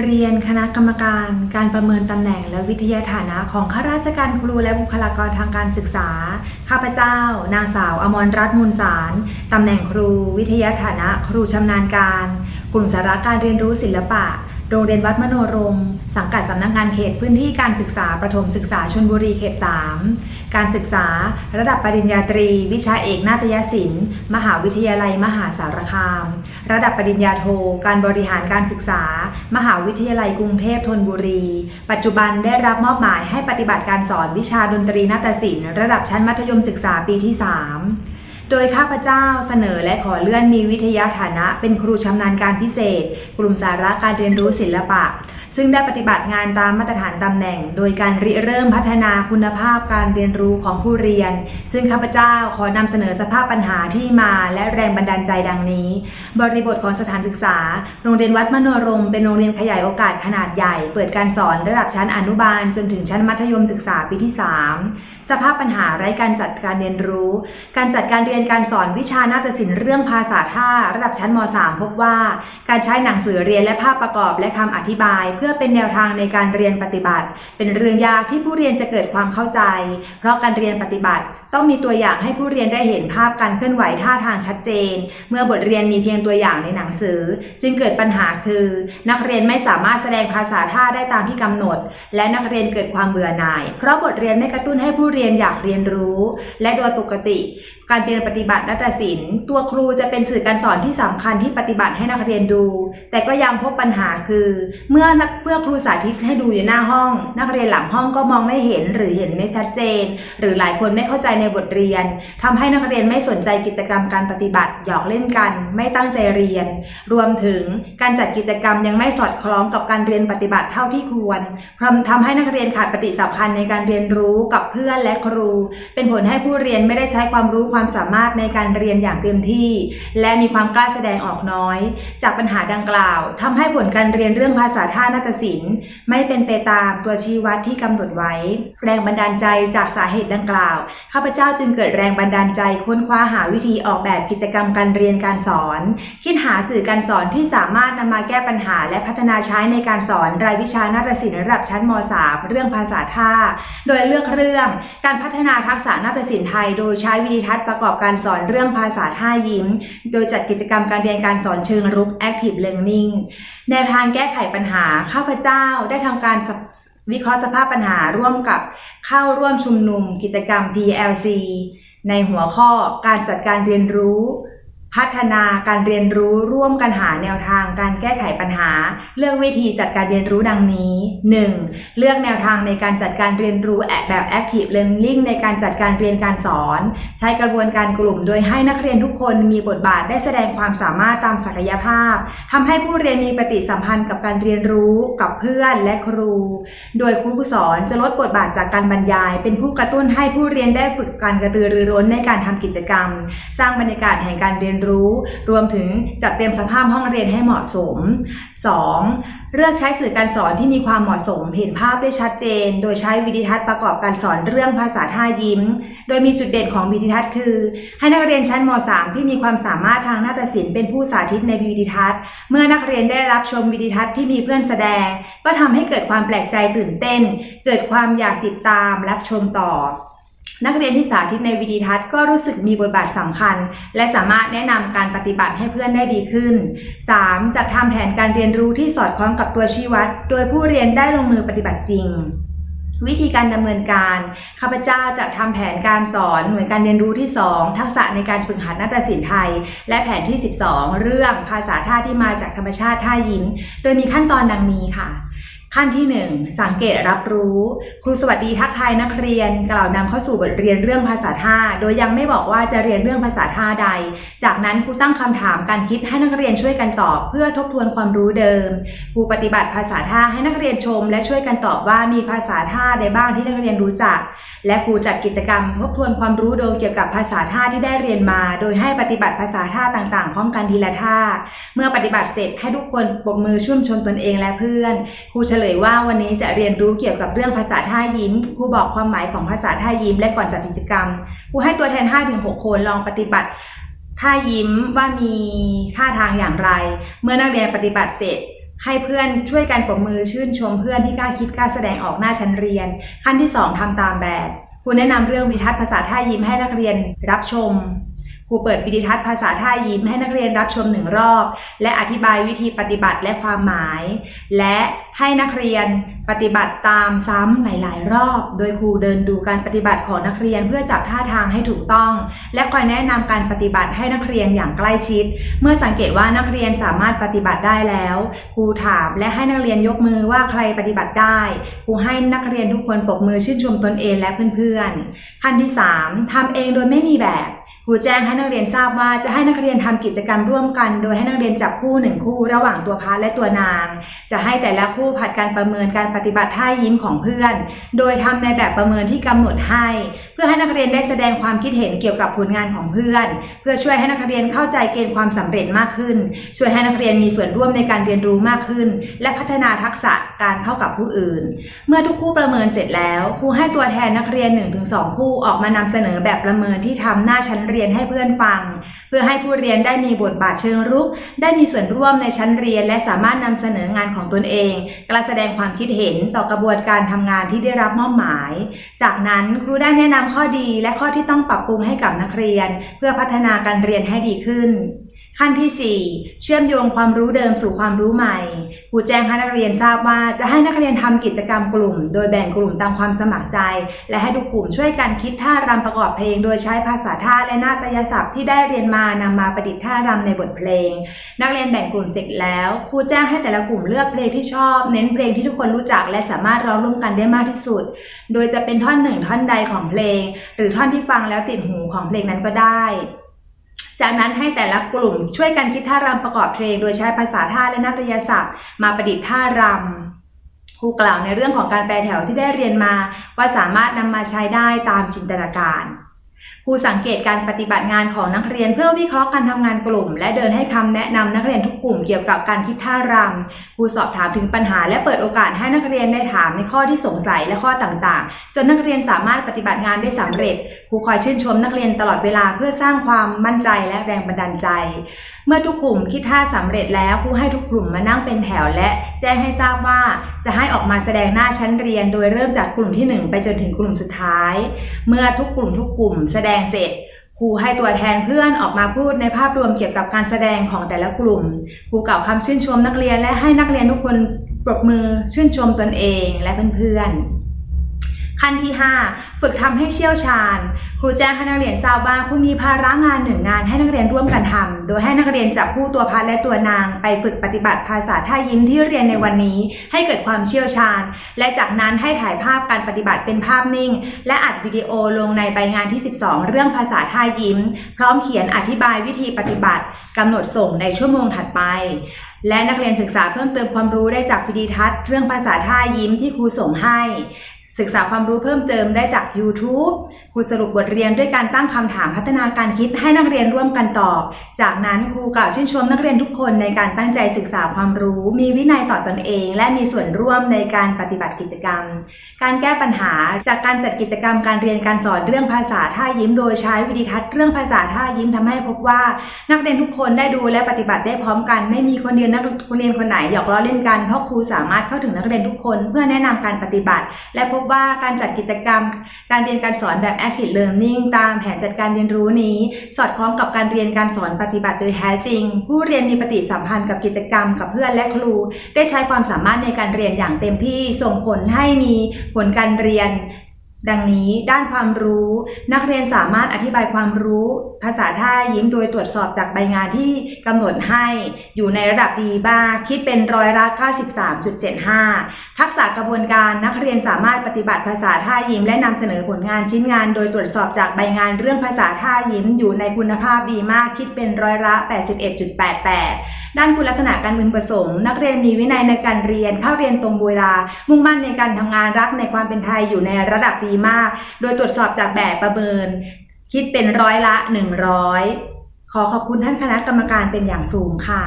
เรียนคณะกรรมการการประเมินตำแหน่งและวิทยาฐานะของข้าราชการครูและบุคลากรทางการศึกษา ข้าพเจ้า นางสาวอมรรัตน์มูลสาร ตำแหน่งครู วิทยาฐานะ ครูชำนาญการ กลุ่มสาระการเรียนรู้ศิลปะ โรงเรียนวัดมโนรม สังกัดสำนักงานเขตพื้นที่การศึกษาประถมศึกษาชลบุรีเขต 3 การศึกษา ระดับปริญญาตรี วิชาเอกนาฏยศิลป์ มหาวิทยาลัยมหาสารคาม ระดับปริญญาโท การบริหารการศึกษา มหาวิทยาลัยกรุงเทพธนบุรี ปัจจุบันได้รับมอบหมายให้ปฏิบัติการสอนวิชาดนตรีนาฏศิลป์ระดับชั้นมัธยมศึกษาปีที่ 3 โดยข้าพเจ้าเสนอและขอเลื่อนมีวิทยาฐานะเป็นครูชำนาญการพิเศษ กลุ่มสาระการเรียนรู้ศิลปะ ซึ่งได้ปฏิบัติงานตามมาตรฐานตำแหน่ง โดยการริเริ่มพัฒนาคุณภาพการเรียนรู้ของผู้เรียน ซึ่งข้าพเจ้าขอนำเสนอสภาพปัญหาที่มาและแรงบันดาลใจดังนี้ บริบทของสถานศึกษา โรงเรียนวัดมโนรมเป็นโรงเรียนขยายโอกาสขนาดใหญ่ เปิดการสอนระดับชั้นอนุบาล จนถึงชั้นมัธยมศึกษาปีที่ 3สภาพปัญหาไร้การจัดการเรียนรู้ การจัดการเรียนการสอนวิชานาฏศิลป์เรื่องภาษาท่าระดับชั้นม .3 พบว่า การใช้หนังสือเรียนและภาพประกอบและคำอธิบาย เพื่อเป็นแนวทางในการเรียนปฏิบัติ เป็นเรื่องยากที่ผู้เรียนจะเกิดความเข้าใจ เพราะการเรียนปฏิบัติ ต้องมีตัวอย่างให้ผู้เรียนได้เห็นภาพการเคลื่อนไหวท่าทางชัดเจน เมื่อบทเรียนมีเพียงตัวอย่างในหนังสือ จึงเกิดปัญหาคือ นักเรียนไม่สามารถแสดงภาษาท่าได้ตามที่กำหนด และนักเรียนเกิดความเบื่อหน่าย เพราะบทเรียนไม่กระตุ้นให้ผู้เรียนอยากเรียนรู้ และโดยปกติ การเรียนปฏิบัตินาฏศิลป์ตัวครูจะเป็นสื่อการสอนที่สำคัญที่ปฏิบัติให้นักเรียนดู แต่ก็ยังพบปัญหาคือ เมื่อนักเมื่อครูสาธิตให้ดูอยู่หน้าห้อง นักเรียนหลังห้องก็มองไม่เห็นหรือเห็นไม่ชัดเจน หรือหลายคนไม่เข้าใจในบทเรียนทำให้นักเรียนไม่สนใจกิจกรรมการปฏิบัติหยอกเล่นกัน ไม่ตั้งใจเรียน รวมถึงการจัดกิจกรรมยังไม่สอดคล้องกับการเรียนปฏิบัติเท่าที่ควรทำให้นักเรียนขาดปฏิสัมพันธ์ในการเรียนรู้กับเพื่อนและครู เป็นผลให้ผู้เรียนไม่ได้ใช้ความรู้ความความสามารถในการเรียนอย่างเต็มที่ และมีความกล้าแสดงออกน้อย จากปัญหาดังกล่าวทำให้ผลการเรียนเรื่องภาษาท่านาฏศิลป์ ไม่เป็นไปตามตัวชี้วัดที่กำหนดไว้ แรงบันดาลใจจากสาเหตุดังกล่าวข้าพเจ้าจึงเกิดแรงบันดาลใจค้นคว้าหาวิธีออกแบบกิจกรรมการเรียนการสอน คิดหาสื่อการสอนที่สามารถนำมาแก้ปัญหา และพัฒนาใช้ในการสอนรายวิชานาฏศิลป์ระดับชั้นม .3 เรื่องภาษาท่า โดยเลือกเรื่อง การพัฒนาทักษะนาฏศิลป์ไทย โดยใช้วิธีทัศน์ประกอบการสอนเรื่องภาษาท่ายิ้ม โดยจัดกิจกรรมการเรียนการสอนเชิงรุก Active Learning แนวทางแก้ไขปัญหา ข้าพเจ้าได้ทำการวิเคราะห์สภาพปัญหาร่วมกับเข้าร่วมชุมนุมกิจกรรม PLC ในหัวข้อการจัดการเรียนรู้ พัฒนาการเรียนรู้ร่วมกันหาแนวทางการแก้ไขปัญหา เลือกวิธีจัดการเรียนรู้ดังนี้ 1. เลือกแนวทางในการจัดการเรียนรู้แบบ Active Learning ในการจัดการเรียนการสอน ใช้กระบวนการกลุ่ม โดยให้นักเรียนทุกคนมีบทบาทได้แสดงความสามารถตามศักยภาพทำให้ผู้เรียนมีปฏิสัมพันธ์กับการเรียนรู้กับเพื่อนและครู โดยครูผู้สอนจะลดบทบาทจากการบรรยาย เป็นผู้กระตุ้นให้ผู้เรียนได้ฝึกการกระตือรือร้นในการทำกิจกรรม สร้างบรรยากาศแห่งการเรียนรู้ รวมถึงจัดเตรียมสภาพห้องเรียนให้เหมาะสม 2. เลือกใช้สื่อการสอนที่มีความเหมาะสม เห็นภาพได้ชัดเจน โดยใช้วิดีทัศน์ประกอบการสอนเรื่องภาษาท่ายิ้ม โดยมีจุดเด่นของวิดีทัศน์คือ ให้นักเรียนชั้นม .3 ที่มีความสามารถทางนาฏศิลป์เป็นผู้สาธิตในวิดีทัศน์ เมื่อนักเรียนได้รับชมวิดีทัศน์ที่มีเพื่อนแสดง ก็ทำให้เกิดความแปลกใจตื่นเต้น เกิดความอยากติดตามรับชมต่อ นักเรียนที่สาธิตในวิดีทัศน์ก็รู้สึกมีบทบาทสำคัญ และสามารถแนะนำการปฏิบัติให้เพื่อนได้ดีขึ้น 3. จัดทำแผนการเรียนรู้ที่สอดคล้องกับตัวชี้วัด โดยผู้เรียนได้ลงมือปฏิบัติจริงวิธีการดำเนินการ ข้าพเจ้าจะทำแผนการสอนหน่วยการเรียนรู้ที่ 2 ทักษะในการฝึกหัดนาฏศิลป์ไทย และแผนที่ 12 เรื่องภาษาท่าที่มาจากธรรมชาติท่ายิ้ม โดยมีขั้นตอนดังนี้ค่ะ ขั้นที่ 1 สังเกตรับรู้ ครูสวัสดีทักทายนักเรียน กล่าวนำเข้าสู่บทเรียนเรื่องภาษาท่า โดยยังไม่บอกว่าจะเรียนเรื่องภาษาท่าใด จากนั้นครูตั้งคำถามการคิดให้นักเรียนช่วยกันตอบ เพื่อทบทวนความรู้เดิมครูปฏิบัติภาษาท่าให้นักเรียนชม และช่วยกันตอบว่ามีภาษาท่าใดบ้างที่นักเรียนรู้จัก และครูจัดกิจกรรม ทบทวนความรู้โดยเกี่ยวกับภาษาท่าที่ได้เรียนมา โดยให้ปฏิบัติภาษาท่าต่างๆพร้อมกันทีละท่า เมื่อปฏิบัติเสร็จให้ทุกคนปรบมือชุ่มชมตนเองและเพื่อนครูเฉลยว่าวันนี้จะเรียนรู้เกี่ยวกับเรื่องภาษาท่ายิ้มครูบอกความหมายของภาษาท่ายิ้มและก่อนจัดกิจกรรมครูให้ตัวแทน 5-6 คนลองปฏิบัติท่ายิ้มว่ามีท่าทางอย่างไร เมื่อนักเรียนปฏิบัติเสร็จ ให้เพื่อนช่วยกันปรบมือชื่นชมเพื่อนที่กล้าคิดกล้าแสดงออกหน้าชั้นเรียน ขั้นที่ 2ทำตามแบบครูแนะนำเรื่องวิทัศน์ภาษาท่ายิ้มให้นักเรียนรับชม ครูเปิดวิดีทัศน์ภาษาท่ายิ้มให้นักเรียนรับชมหนึ่งรอบ และอธิบายวิธีปฏิบัติและความหมาย และให้นักเรียนปฏิบัติตามซ้ำหลาย ๆ รอบ โดยครูเดินดูการปฏิบัติของนักเรียนเพื่อจับท่าทางให้ถูกต้อง และคอยแนะนำการปฏิบัติให้นักเรียนอย่างใกล้ชิด เมื่อสังเกตว่านักเรียนสามารถปฏิบัติได้แล้ว ครูถามและให้นักเรียนยกมือว่าใครปฏิบัติได้ ครูให้นักเรียนทุกคนปรบมือชื่นชมตนเองและเพื่อน ๆ ขั้นที่ 3ทำเองโดยไม่มีแบบ ครูแจ้งให้นักเรียนทราบว่าจะให้นักเรียนทำกิจกรรมร่วมกัน โดยให้นักเรียนจับคู่หนึ่งคู่ระหว่างตัวพระและตัวนาง จะให้แต่ละคู่ผัดการประเมินการปฏิบัติท่ายิ้มของเพื่อน โดยทำในแบบประเมินที่กำหนดให้ เพื่อให้นักเรียนได้แสดงความคิดเห็นเกี่ยวกับผลงานของเพื่อน เพื่อช่วยให้นักเรียนเข้าใจเกณฑ์ความสำเร็จมากขึ้น ช่วยให้นักเรียนมีส่วนร่วมในการเรียนรู้มากขึ้น และพัฒนาทักษะการเข้ากับผู้อื่น เมื่อทุกคู่ประเมินเสร็จแล้วครูให้ตัวแทนนักเรียน 1-2 คู่ออกมานำเสนอแบบประเมินที่ทำหน้าชั้นเรียนให้เพื่อนฟัง เพื่อให้ผู้เรียนได้มีบทบาทเชิงรุก ได้มีส่วนร่วมในชั้นเรียน และสามารถนำเสนองานของตนเองการแสดงความคิดเห็นต่อกระบวนการทำงานที่ได้รับมอบหมาย จากนั้นครูได้แนะนำข้อดีและข้อที่ต้องปรับปรุงให้กับนักเรียน เพื่อพัฒนาการเรียนให้ดีขึ้น ขั้นที่ 4 เชื่อมโยงความรู้เดิมสู่ความรู้ใหม่ครูแจ้งให้นักเรียนทราบว่าจะให้นักเรียนทำกิจกรรมกลุ่ม โดยแบ่งกลุ่มตามความสมัครใจ และให้ทุกกลุ่มช่วยกันคิดท่ารำประกอบเพลง โดยใช้ภาษาท่าและนาฏยศัพท์ที่ได้เรียนมานำมาประดิษฐ์ท่ารำในบทเพลง นักเรียนแบ่งกลุ่มเสร็จแล้วครูแจ้งให้แต่ละกลุ่มเลือกเพลงที่ชอบ เน้นเพลงที่ทุกคนรู้จัก และสามารถร้องร่วมกันได้มากที่สุด โดยจะเป็นท่อนหนึ่งท่อนใดของเพลง หรือท่อนที่ฟังแล้วติดหูของเพลงนั้นก็ได้ จากนั้นให้แต่ละกลุ่มช่วยกันคิดท่ารำประกอบเพลง โดยใช้ภาษาท่าและนาฏยศัพท์ มาประดิษฐ์ท่ารำครูกล่าวในเรื่องของการแปลแถวที่ได้เรียนมา ว่าสามารถนำมาใช้ได้ตามจินตนาการ ครูสังเกตการปฏิบัติงานของนักเรียนเพื่อวิเคราะห์การทำงานกลุ่ม และเดินให้คำแนะนำนักเรียนทุกกลุ่มเกี่ยวกับการคิดท่ารำครูสอบถามถึงปัญหา และเปิดโอกาสให้นักเรียนได้ถามในข้อที่สงสัยและข้อต่างๆ จนนักเรียนสามารถปฏิบัติงานได้สำเร็จครูคอยชื่นชมนักเรียนตลอดเวลาเพื่อสร้างความมั่นใจและแรงบันดาลใจ เมื่อทุกกลุ่มคิดท่าสำเร็จแล้วครูให้ทุกกลุ่มมานั่งเป็นแถวและแจ้งให้ทราบว่า จะให้ออกมาแสดงหน้าชั้นเรียน โดยเริ่มจากกลุ่มที่หนึ่งไปจนถึงกลุ่มสุดท้าย เมื่อทุกกลุ่มทุกกลุ่มแสดงเสร็จครูให้ตัวแทนเพื่อนออกมาพูดในภาพรวมเกี่ยวกับการแสดงของแต่ละกลุ่มครูกล่าวคำชื่นชมนักเรียนและให้นักเรียนทุกคนปรบมือชื่นชมตนเองและเพื่อนๆ ขั้นที่ 5 ฝึกทำให้เชี่ยวชาญ ครูแจ้งให้นักเรียนทราบว่าครูมีภาระงานหนึ่งงานให้นักเรียนร่วมกันทำโดยให้นักเรียนจับคู่ตัวพัดและตัวนาง ไปฝึกปฏิบัติภาษาท่ายิ้มที่เรียนในวันนี้ ให้เกิดความเชี่ยวชาญ และจากนั้นให้ถ่ายภาพการปฏิบัติเป็นภาพนิ่ง และอัดวิดีโอลงในใบงานที่ 12 เรื่องภาษาท่ายิ้ม พร้อมเขียนอธิบายวิธีปฏิบัติกำหนดส่งในชั่วโมงถัดไปและนักเรียนศึกษาเพิ่มเติมความรู้ได้จากวิดีทัศน์เรื่องภาษาท่ายิ้มที่ครูส่งให้ ศึกษาความรู้เพิ่มเติมได้จาก YouTube ครูสรุปบทเรียนด้วยการตั้งคำถามพัฒนาการคิดให้นักเรียนร่วมกันตอบ จากนั้นครูกล่าวชื่นชมนักเรียนทุกคนในการตั้งใจศึกษาความรู้ มีวินัยต่อตอนเอง และมีส่วนร่วมในการปฏิบัติกิจกรรม การแก้ปัญหาจากการจัดกิจกรรมการเรียนการสอนเรื่องภาษาท่ายิ้มโดยใช้วิดีทัศน์เรื่องภาษาท่ายิ้มทำให้พบว่า นักเรียนทุกคนได้ดูและปฏิบัติได้พร้อมกัน ไม่มีคนเรียนนักเรียนคนไหนหยอกล้อเล่นกันเพราะครูสามารถเข้าถึงนักเรียนทุกคน เพื่อแนะนำการปฏิบัติ และพบว่าการจัดกิจกรรม การเรียนการสอนแบบ active learning ตามแผนจัดการเรียนรู้นี้ สอดคล้องกับการเรียนการสอนปฏิบัติโดยแท้จริง ผู้เรียนมีปฏิสัมพันธ์กับกิจกรรมกับเพื่อนและครู ได้ใช้ความสามารถในการเรียนอย่างเต็มที่ส่งผลให้มีผลการเรียน ดังนี้ด้านความรู้ นักเรียนสามารถอธิบายความรู้ ภาษาท่ายิ้มโดยตรวจสอบจากใบงานที่กำหนดให้ อยู่ในระดับดีบ้างคิดเป็นร้อยละ93.75 ทักษะกระบวนการนักเรียนสามารถปฏิบัติภาษาท่ายิ้มและนำเสนอผลงานชิ้นงาน โดยตรวจสอบจากใบงานเรื่องภาษาท่ายิ้มอยู่ในคุณภาพดีมากคิดเป็นร้อยละ 81.88 ด้านคุณลักษณะการพึงประสงค์ นักเรียนมีวินัยในการเรียนเข้าเรียนตรงเวลา มุ่งมั่นในการทำงานรักในความเป็นไทยอยู่ในระดับดีดีมาก โดยตรวจสอบจากแบบประเมิน คิดเป็นร้อยละ 100 ขอขอบคุณท่านคณะกรรมการเป็นอย่างสูงค่ะ